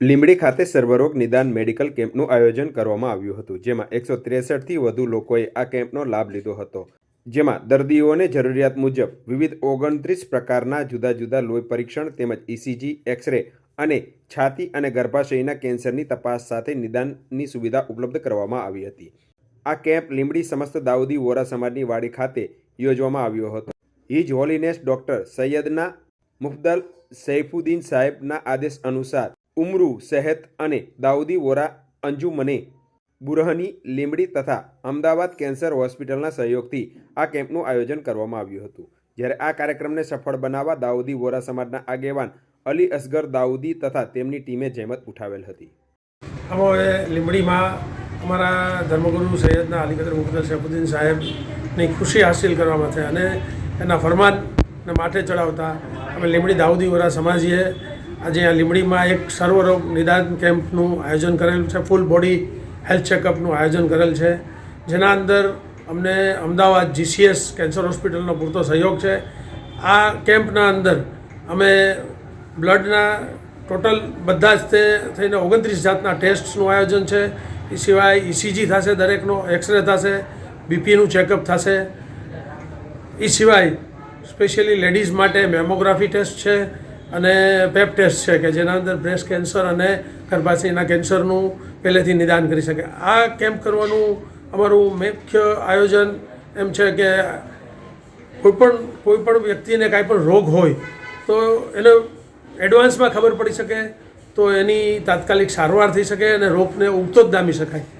લીંબડી ખાતે સર્વરોગ નિદાન મેડિકલ કેમ્પનું આયોજન કરવામાં આવ્યું હતું, જેમાં એકસો ત્રેસઠથી વધુ લોકોએ આ કેમ્પનો લાભ લીધો હતો. જેમાં દર્દીઓને જરૂરિયાત મુજબ વિવિધ ઓગણત્રીસ પ્રકારના જુદા જુદા લોહી પરીક્ષણ તેમજ ઇસીજી એક્સરે અને છાતી અને ગર્ભાશયના કેન્સરની તપાસ સાથે નિદાનની સુવિધા ઉપલબ્ધ કરવામાં આવી હતી. આ કેમ્પ લીંબડી સમસ્ત દાઉદી વોરા સમાજની વાડી ખાતે યોજવામાં આવ્યો હતો. His holiness doctor Syedna Mufaddal Saifuddin સાહેબના આદેશ અનુસાર ઉમરુ, સેહત અને દાઉદી વોરા અંજુમને બુરહની, લીંબડી તથા અમદાવાદ કેન્સર હોસ્પિટલના સહયોગથી આ કેમ્પનું આયોજન કરવામાં આવ્યું હતું. જ્યારે આ કાર્યક્રમને સફળ બનાવવા દાઉદી વોરા સમાજના આગેવાન અલી અસગર દાઉદી તથા તેમની ટીમે જહેમત ઉઠાવેલ હતી. અમે લીંબડીમાં અમારા ધર્મગુરુ સૈયદના અલીકદર મુફદલ શેફુદ્દીન સાહેબની ખુશી હાસિલ કરવા માટે અને એના ફરમાનને માથે ચડાવતા અમે લીંબડી દાઉદી વોરા સમાજીએ આજે આ લીંબડીમાં એક સર્વરોગ નિદાન કેમ્પનું આયોજન કરેલું છે ફૂલ બોડી હેલ્થ ચેકઅપનું આયોજન કરેલ છે. જેના અંદર અમને અમદાવાદ જીસીએસ કેન્સર હોસ્પિટલનો પૂરતો સહયોગ છે. આ કેમ્પના અંદર અમે બ્લડના ટોટલ બધા જ તે થઈને ઓગણત્રીસ જાતના ટેસ્ટનું આયોજન છે. એ સિવાય ઇસીજી થશે દરેકનો એક્સરે થશે બીપીનું ચેકઅપ થશે. એ સિવાય સ્પેશિયલી લેડીઝ માટે મેમોગ્રાફી ટેસ્ટ છે. અને પેપ ટેસ્ટ છે કે જેના અંદર બ્રેસ્ટ કેન્સર અને ગર્ભાશયના કેન્સરનું પહેલેથી નિદાન કરી શકે. આ કેમ્પ કરવાનું અમારું મુખ્ય આયોજન એમ છે કે કોઈપણ કોઈપણ વ્યક્તિને કાંઈ પણ રોગ હોય, તો એને એડવાન્સમાં ખબર પડી શકે, તો એની તાત્કાલિક સારવાર થઈ શકે અને રોગને ઉગતો જ દામી શકાય.